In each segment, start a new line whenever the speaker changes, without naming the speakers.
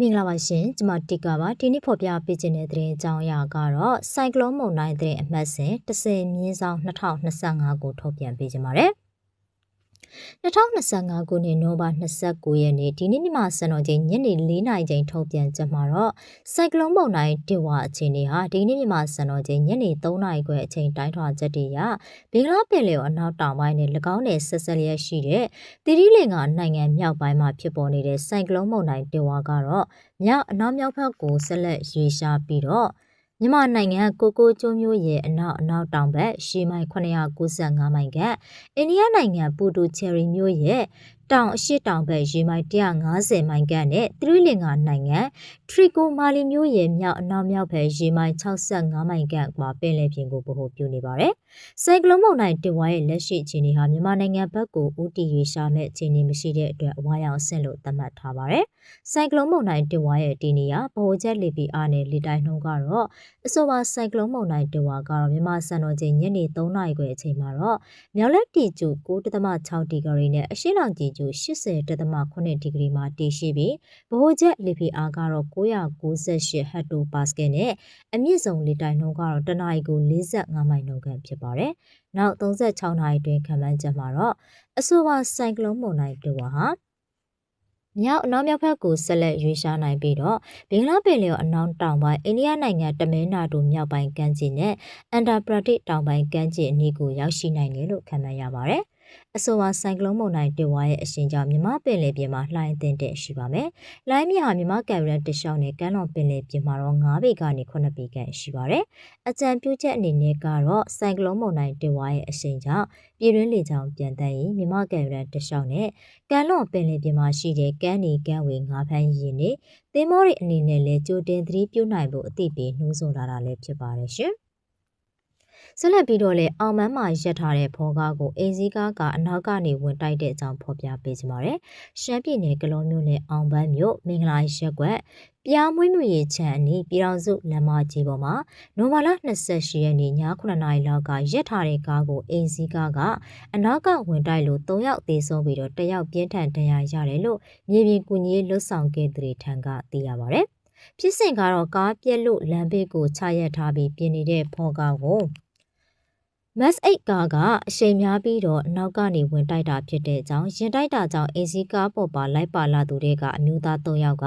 မင်္ဂလာပါရှင်ကျွန်မတီကာပါဒီနေ့ဖော်ပြပေးခြင်းတဲ့သတင်းအကြောင်းအရာကတော့စိုက်ကလုန်းမုန်တိုင်းတဲ့အမှတ်စဉ်30မြင်းဆောင်2025ကိုထုတ်ပြန်ပေးခြင်းပါတယ် 2025ခုနှစ်နိုဘာ29ရက်နေ့ဒီနေ့မြန်မာစံတော်ချိန်ညနေ4နာရီချိန်ထုတ်ပြန်ချက်မှာတော့စိုက်ကလုန်းမုန်တိုင်းဒေဝအခြေအနေဟာဒီနေ့မြန်မာစံတော်ချိန်ညနေ3နာရီခွဲအချိန်တိုင်းထွာချက်တည်းရဘင်္ဂလားပင်လယ်အနောက်တောင်ပိုင်းနဲ့၎င်းနယ်ဆက်ဆက်လျက်ရှိတဲ့တိရိလင်္ကာနိုင်ငံမြောက်ပိုင်းမှာဖြစ်ပေါ်နေတဲ့စိုက်ကလုန်းမုန်တိုင်းဒေဝကတော့မြောက်အနောက်မြောက်ဘက်ကိုဆက်လက်ရွေ့ရှားပြီးတော့ မြန်မာနိုင်ငံကိုကိုကျွန်းမျိုးရဲ့အနောက်အနောက်တောင်ဘက်ရှီမိုင်995မိုင်ကအိန္ဒိယနိုင်ငံပူတူချယ်ရီမြို့ရဲ့တောင်အရှိတောင်ဘက်ရေမိုင်150မိုင်ကနဲ့သရီလင်္ကာနိုင်ငံထရီကိုမာလီမြို့ရဲ့မြောက်အနောက်မြောက်ဘက်ရေမိုင်65မိုင်ကမှာပင်လယ်ပြင်ကိုဗဟိုပြုနေပါတယ်။စိုက်ကလုန်းမုန်တိုင်းတဝါရဲ့လက်ရှိအခြေအနေဟာမြန်မာနိုင်ငံဘက်ကိုဦးတည်ရွေ့ရှာမဲ့အခြေအနေမရှိတဲ့အတွက်အဝါရောင်အဆင့်လို့သတ်မှတ်ထားပါတယ်။စိုက်ကလုန်းမုန်တိုင်းတဝါရဲ့ဒီနေရာဗဟိုချက်လေပီအားနဲ့လေတိုက်နှုန်းကတော့အဆိုပါစိုက်ကလုန်းမုန်တိုင်းတဝါကတော့မြန်မာစံတော်ချိန်ညနေ3နာရီခွဲအချိန်မှာတော့မြောက်လက်တီကျူ9.6ဒီဂရီနဲ့အရှေ့လောင်ကြီးကျူ80.8ဒီဂရီမှာတည်ရှိပြီးဗဟိုချက်လေဖိအားကတော့998ဟက်တိုပါစကယ်နဲ့အမြင့်ဆုံးလေတိုက်နှုန်းကတော့တနအီကို45မိုင်နှုန်းခန့်ဖြစ်ပါတယ်။နောက်36နာရီတွင်ခံမှန်းချက်မှာတော့အဆိုပါဆိုင်ကလုန်းမုန်တိုင်းတူဟာမြောက်အနောက်မြောက်ဘက်ကိုဆက်လက်ရွေးရှားနိုင်ပြီးတော့ဘင်္ဂလားပင်လယ်အနောက်တောင်ပိုင်းအိန္ဒိယနိုင်ငံတမင်နာဒူမြောက်ပိုင်းကမ်းခြေနဲ့အန်တာပရာတိတောင်ပိုင်းကမ်းခြေအနီးကိုရောက်ရှိနိုင်တယ်လို့ခန့်မှန်းရပါတယ် အဆိုပါဆိုင်ကလုန်းမုန်တိုင်းတေဝါရဲ့အရှင်ကြောင့်မြမပင်လယ်ပြင်မှာလှိုင်းအသင့်တဲ့ရှိပါမယ်။လိုင်းမြဟာမြမကံရက်တရှောင်းနဲ့ကမ်းလွန်ပင်လယ်ပြင်မှာတော့9ပေကနေ9ပေခန့်ရှိပါတယ်။အကြံပြုချက်အနေနဲ့ကတော့ဆိုင်ကလုန်းမုန်တိုင်းတေဝါရဲ့အရှင်ကြောင့်ပြည်တွင်းလေကြောင်းပြန်တန်းရင်မြမကံရက်တရှောင်းနဲ့ကမ်းလွန်ပင်လယ်ပြင်မှာရှိတဲ့ကမ်းနီကမ်းဝေငါးဖမ်းရင်တွေသင်္ဘောတွေအနေနဲ့လည်းကြိုတင်သတိပြုနိုင်ဖို့အသိပေးနှိုးဆော်လာတာလည်းဖြစ်ပါတယ်ရှင်။ ဆက်လက်ပြီးတော့လေအောင်မန်းမှာရက်ထားတဲ့ဖောကားကိုအင်းစည်းကားကအနောက်ကနေဝင်တိုက်တဲ့အကြောင်းဖော်ပြပေးကြပါရယ်။ရှမ်းပြည်နယ်ကလောမျိုးနယ်အောင်ပန်းမြို့မင်္ဂလာရက်ကွက်ပြားမွေးမြူရေးချမ်းအနီးပြည်တော်စုလမ်းမကြီးပေါ်မှာနိုမာလာ28ရက်နေ့ည9:00နာရီလောက်ကရက်ထားတဲ့ကားကိုအင်းစည်းကားကအနောက်ကဝင်တိုက်လို့3ယောက်သေဆုံးပြီးတော့1ယောက်ပြင်းထန်ဒဏ်ရာရတယ်လို့မြေပြင်ကူညီရေးလွတ်ဆောင်ခဲ့တဲ့ထံကသိရပါဗျ။ဖြစ်စဉ်ကတော့ကားပြက်လို့လမ်းဘေးကိုချရက်ထားပြီးပြင်နေတဲ့ဖော်ကားကို မတ်အိတ်ကားကအရှိန်များပြီးတော့နောက်ကနေဝင်တိုက်တာဖြစ်တဲ့အကြောင်းရင်တိုက်တာကြောင့်အေစီကားပေါ်ပါလိုက်ပါလာသူတွေကအမျိုးသား၃ယောက်က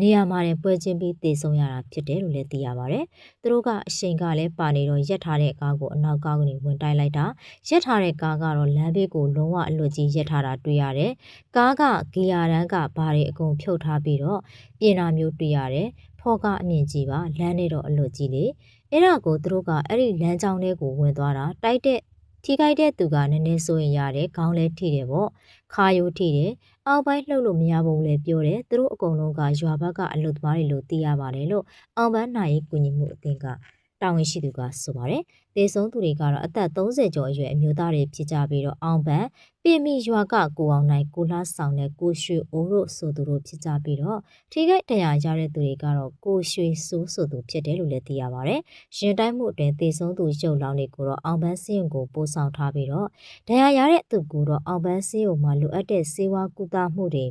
နေရာမှာတင်ပွဲချင်းပြီးတေဆုံးရတာဖြစ်တယ်လို့လည်းသိရပါဗျ။သူတို့ကအရှိန်ကလည်းပါနေတော့ရက်ထားတဲ့ကားကိုအနောက်ကားကနေဝင်တိုက်လိုက်တာရက်ထားတဲ့ကားကတော့လမ်းဘေးကိုလုံးဝအလွတ်ကြီးရက်ထားတာတွေ့ရတယ်။ကားကဂီယာရန်ကဘာတွေအကုန်ဖြုတ်ထားပြီးတော့ပြင်တာမျိုးတွေ့ရတယ်။ဖော်ကအမြင့်ကြီးပါလမ်းနဲ့တော့အလွတ်ကြီးလေ။ အဲ့ဒါကိုသူတို့ကအဲ့ဒီလမ်းကြောင်းထဲကိုဝင်သွားတာတိုက်တဲ့ထိခိုက်တဲ့သူကနည်းနည်းဆိုရင်ရတယ်ခေါင်းလဲထိတယ်ပေါ့ခါယိုထိတယ်အောက်ပိုင်းလှုပ်လို့မရဘူးလေပြောတယ်သူတို့အကုန်လုံးကရွာဘက်ကအလုသမားတွေလို့သိရပါတယ်လို့အောင်ပန်းနိုင်ရေးကူညီမှုအသင်းက တာဝန်ရှိသူကဆိုပါတယ်။တေဆုံးသူတွေကတော့အသက်30ကျော်အရွယ်အမျိုးသားတွေဖြစ်ကြပြီးတော့အောင်ပန်ပြင်မီရွာကကိုအောင်နိုင်ကိုလှဆောင်နဲ့ကိုရွှေအိုးတို့ဆိုသူတို့ဖြစ်ကြပြီးတော့ထိခိုက်တရားရတဲ့သူတွေကတော့ကိုရွှေစိုးဆိုသူဖြစ်တယ်လို့လည်းသိရပါတယ်။ရင်တိုင်းမှုအတွင်းတေဆုံးသူရုပ်လောင်းတွေကိုတော့အောင်ပန်းစင်းကိုပို့ဆောင်ထားပြီးတော့တရားရတဲ့သူကတော့အောင်ပန်းစင်းကိုမှလိုအပ်တဲ့စေဝါကုသမှုတွေ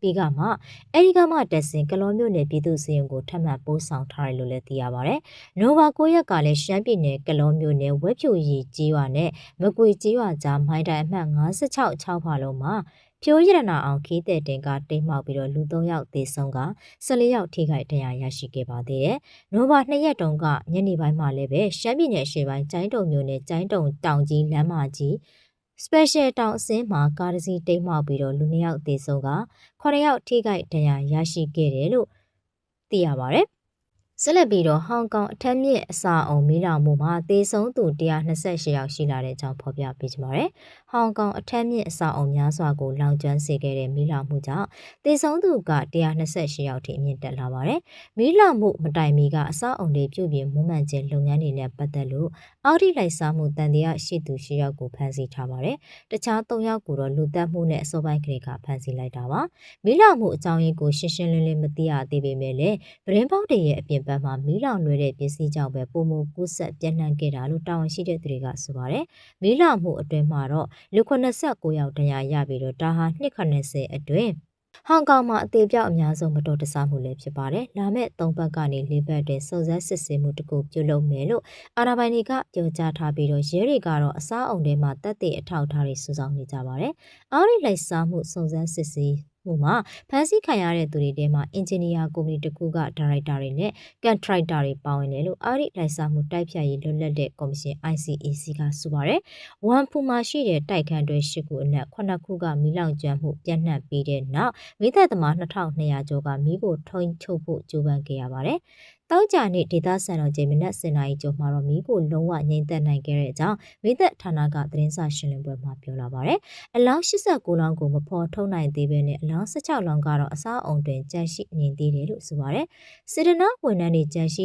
ပြီးကမှအဲဒီကမှတက်စင်ကလောမြို့နယ်ပြည်သူ့စီရင်ကိုထပ်မံပို့ဆောင်ထားတယ်လို့လည်းသိရပါဗျ။နိုဘာ9ရက်ကလည်းရှမ်းပြည်နယ်ကလောမြို့နယ်ဝက်ဖြူရီကြီးရွာနဲ့မကွေကြီးရွာကြားမိုင်းတိုင်အမှတ်56 6ဖာလုံးမှာဖြိုးရတနာအောင်ခီးတဲ့တင်ကတိတ်မှောက်ပြီးတော့လူ3ယောက်သေဆုံးက14ယောက်ထိခိုက်ဒဏ်ရာရရှိခဲ့ပါသေးတယ်။နိုဘာ2ရက်တုန်းကညနေပိုင်းမှာလည်းပဲရှမ်းပြည်နယ်ရှေ့ပိုင်းကျိုင်းတုံမြို့နယ်ကျိုင်းတုံတောင်ကြီးလမ်းမကြီး special တောင်အစင်းမှာကားတစ်စီးတိတ်မှောက်ပြီးတော့လူနှစ်ယောက်သေဆုံးက9ယောက်ထိခိုက်ဒဏ်ရာရရှိခဲ့တယ်လို့သိရပါဗျ။ ဆက်လက်ပြီးတော့ဟောင်ကောင်အထက်မြင့်အစာအုံမီးလောင်မှုမှာသေဆုံးသူ128ယောက်ရှိလာတဲ့အကြောင်းဖော်ပြပေးကြပါမယ်။ဟောင်ကောင်အထက်မြင့်အစာအုံများစွာကိုလောင်ကျွမ်းစေခဲ့တဲ့မီးလောင်မှုကြောင့်သေဆုံးသူက128ယောက်ထိအမြင့်တက်လာပါတယ်။မီးလောင်မှုမတိုင်မီကအစာအုံတွေပြုပြင်မွမ်းမံခြင်းလုပ်ငန်းတွေနဲ့ပတ်သက်လို့အောက်ထိလိုက်စားမှုတန်တရားရှိသူ၈ယောက်ကိုဖမ်းဆီးထားပါတယ်။တခြား၃ယောက်ကိုတော့လူသက်မှုနဲ့အစောပိုင်းကလေးကဖမ်းဆီးလိုက်တာပါ။မီးလောင်မှုအကြောင်းရင်းကိုရှင်းရှင်းလင်းလင်းမသိရသေးပေမဲ့လည်းဗရင်ပေါက်တွေရဲ့အပြင်ဘက်မှာမီးလောင်လွယ်တဲ့ပစ္စည်းကြောင့်ပဲပုံမကူးဆက်ပြန့်နှံ့ခဲ့တာလို့တာဝန်ရှိတဲ့သူတွေကဆိုပါတယ်။မီးလောင်မှုအတွင်းမှာတော့လူ89ယောက်ဒဏ်ရာရပြီးတော့ဒါဟာ290အတွင်းဟောင်ကောင်မှာအသေးပြောက်အများဆုံးမတော်တဆမှုလည်းဖြစ်ပါတယ်။လာမယ့်၃ပတ်ကနေ၄ပတ်တွင်စုံစမ်းစစ်ဆေးမှုတစ်ခုပြုလုပ်မယ်လို့အာဏာပိုင်တွေကပြောကြားထားပြီးတော့ရဲတွေကတော့အစားအုံတွေမှာတပ်တဲ့အထောက်အထားတွေစုဆောင်းနေကြပါတယ်။အားရီလိုက်စားမှုစုံစမ်းစစ်ဆေးမှုမှာဖန်ဆီးခံရတဲ့သူတွေထဲမှာအင်ဂျင်နီယာကုမ္ပဏီတစ်ခုကဒါရိုက်တာတွေနဲ့ကန်ထရိုက်တာတွေပါဝင်တယ်လို့အားရီလိုက်စားမှုတိုက်ဖြတ်ရေးလွတ်လပ်တဲ့ကော်မရှင် ICAC ကဆိုပါတယ်။ဝမ်ဖူမှာရှိတဲ့တိုက်ခန်းတွေ၈ခုအနက်9ခုကမီးလောင်ကျွမ်းမှုပြန့်နှံ့ပြီးတဲ့နောက်မိသက်သမား2200ကျော်ကမီးကိုထုံချုပ်ဖို့ကြိုးပမ်းခဲ့ရပါတယ်။ တောက်ကြနေ့ဒေသစံတော်ချိန်မနက်7:00နာရီကျော်မှာတော့မီးကိုလုံးဝငြိမ်သက်နိုင်ခဲ့တဲ့အကြောင်းမိသက်ဌာနကသတင်းစာရှင်းလင်းပွဲမှာပြောလာပါတယ်။အလောင်း89လောင်းကိုမဖော်ထုတ်နိုင်သေးဘဲနဲ့အလောင်း16လောင်းကတော့အစားအုံတွင်ကြန့်ရှိနေသေးတယ်လို့ဆိုပါတယ်။စေတနာဝန်ထမ်းတွေကြန့်ရှိ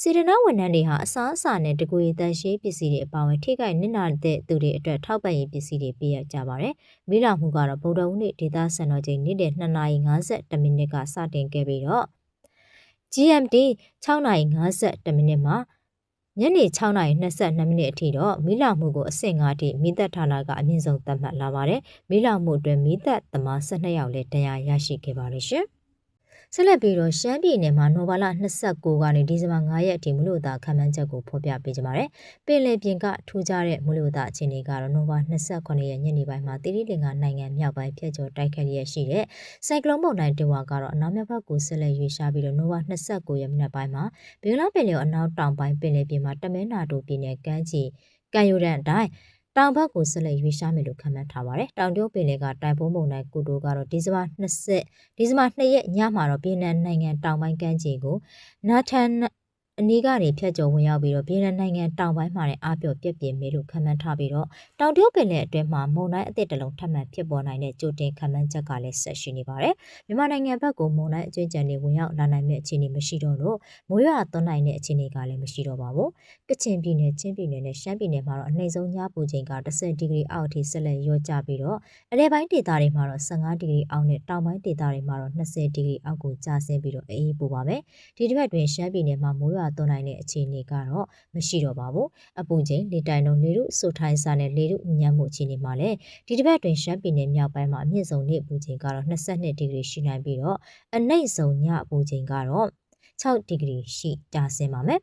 စေတနာဝန်ထမ်းတွေဟာအစားအစာနဲ့တကူရည်တန်ရှင်းပစ္စည်းတွေအပါအဝင်ထိခိုက်နစ်နာတဲ့သူတွေအတွက်ထောက်ပံ့ရေးပစ္စည်းတွေပေးရကြပါတယ်။မိလာမှုကတော့ဗုဒ္ဓဟူးနေ့ဒေသစံတော်ချိန်နေ့လယ်2:52မိနစ်ကစတင်ခဲ့ပြီးတော့ GMT 6:52မိနစ်မှာညနေ6:22မိနစ်အထိတော့မိလာမှုကိုအဆင့်5အထိမိသက်ဌာနကအမြင့်ဆုံးသတ်မှတ်လာပါတယ်။မိလာမှုအတွင်းမိသက်သမား12ယောက်လည်းတရားရရှိခဲ့ပါတယ်ရှင်။ ဆက်လက်ပြီးတော့ရှမ်းပြည်နယ်မှာနိုဘာလ29ကနေဒီဇင်ဘာ9ရက်အထိမလို့သားခံမှန်းချက်ကိုဖော်ပြပေးကြပါမယ်။ပင်လယ်ပြင်ကထူးခြားတဲ့မလို့သားအခြေအနေကတော့နိုဘာ29ရက်ညနေပိုင်းမှာတိရိလင်္ကာနိုင်ငံမြောက်ပိုင်းဖြတ်ကျော်တိုက်ခတ်ရရှိတဲ့စိုက်ကလုန်းမုန်တိုင်းတဝါကတော့အနောက်မြောက်ဘက်ကိုဆက်လက်ရွေ့ရှားပြီးတော့နိုဘာ29ရက်မနက်ပိုင်းမှာဘင်္ဂလားပင်လယ်အနောက်တောင်ပိုင်းပင်လယ်ပြင်မှာတမဲနာတိုပြည်နယ်ကမ်းခြေကမ်းရိုးတန်းအတိုင်း တောင်ဘက်ကိုဆက်လက်ရွေးရှားမယ်လို့ခန့်မှန်းထားပါတယ်။တောင်တရုတ်ပင်လယ်ကတိုင်ပုံးပုံတိုင်းကုတိုကတော့ဒီဇင်ဘာ20ဒီဇင်ဘာ2ရက်ညမှာတော့ပြည်내နိုင်ငံတောင်ပိုင်းကမ်းခြေကိုနာထန် အနီးကနေဖြတ်ကျော်ဝင်ရောက်ပြီးတော့ပြည်내နိုင်ငံတောင်ပိုင်းမှာလည်းအပြော့ပြက်ပြင်းမယ်လို့ခန့်မှန်းထားပြီးတော့တောင်တရုတ်ပင်လယ်အတွင်းမှာမုန်တိုင်းအသစ်တစ်လုံးထပ်မံဖြစ်ပေါ်နိုင်တဲ့ကြိုတင်ခန့်မှန်းချက်ကလည်းဆက်ရှိနေပါတယ်။မြန်မာနိုင်ငံဘက်ကိုမုန်တိုင်းအကျဉ်းချံတွေဝင်ရောက်လာနိုင်မယ့်အခြေအနေမရှိတော့လို့မိုးရွာသွန်းနိုင်တဲ့အခြေအနေကလည်းမရှိတော့ပါဘူး။ကချင်ပြည်နယ်ချင်းပြည်နယ်နဲ့ရှမ်းပြည်နယ်မှာတော့အနှိမ့်ဆုံးညပူချိန်က10ဒီဂရီအောက်အထိဆက်လက်လျော့ကျပြီးတော့အလဲပိုင်းဒေသတွေမှာတော့15ဒီဂရီအောက်နဲ့တောင်ပိုင်းဒေသတွေမှာတော့20ဒီဂရီအောက်ကိုကျဆင်းပြီးတော့အေးပိုပါမယ်။ဒီတစ်ပတ်တွင်ရှမ်းပြည်နယ်မှာမိုးရွာသွန်းနိုင်တဲ့အခြေအနေကတော့မရှိတော့ပါဘူးအပူချိန်လေတိုင်လုံးလေရုဆိုထိုင်းစာနဲ့လေရုညံမှုအခြေအနေမှာလည်းဒီတစ်ပတ်တွင်ရှမ်းပြည်နယ်မြောက်ပိုင်းမှာအမြင့်ဆုံးနေ့အပူချိန်ကတော့22ဒီဂရီရှိနိုင်ပြီးတော့အနှိမ့်ဆုံးညအပူချိန်ကတော့6ဒီဂရီရှိကျဆင်းပါမယ်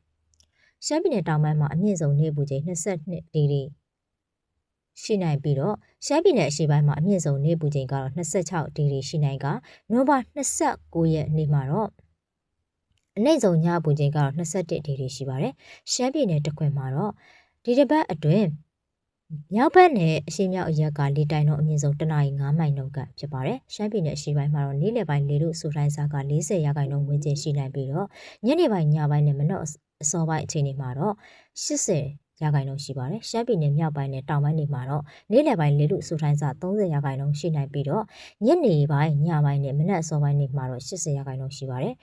ရှမ်းပြည်နယ်တောင်ပိုင်းမှာအမြင့်ဆုံးနေ့ပူချိန်22ဒီဂရီရှိနိုင်ပြီးတော့ရှမ်းပြည်နယ်အရှေ့ပိုင်းမှာအမြင့်ဆုံးနေ့ပူချိန်ကတော့26ဒီဂရီရှိနိုင်ကနိုဘာ29ရက်နေ့မှာတော့ အနှိမ့်ဆုံးညပူချိန်ကတော့21ဒီဂရီရှိပါတယ်။ရှမ်းပြည်နယ်တခွင်မှာတော့ဒီတစ်ပတ်အတွင်းမြောက်ဘက်နဲ့အရှေ့မြောက်အရက်ကလေတိုင်တော့အမြင့်ဆုံးတနအီ9မိုင်နှုန်းကဖြစ်ပါတယ်။ရှမ်းပြည်နယ်အရှေ့ပိုင်းမှာတော့နေ့လယ်ပိုင်းလေတို့ဆိုတိုင်းစားက40ရာခိုင်နှုန်းဝန်းကျင်ရှိနိုင်ပြီးတော့ညနေပိုင်းညပိုင်းနဲ့မနက်အစောပိုင်းအချိန်တွေမှာတော့80ရာခိုင်နှုန်းရှိပါတယ်။ရှမ်းပြည်နယ်မြောက်ပိုင်းနဲ့တောင်ပိုင်းတွေမှာတော့နေ့လယ်ပိုင်းလေတို့ဆိုတိုင်းစား30ရာခိုင်နှုန်းရှိနိုင်ပြီးတော့ညနေပိုင်းညပိုင်းနဲ့မနက်အစောပိုင်းတွေမှာတော့80ရာခိုင်နှုန်းရှိပါတယ်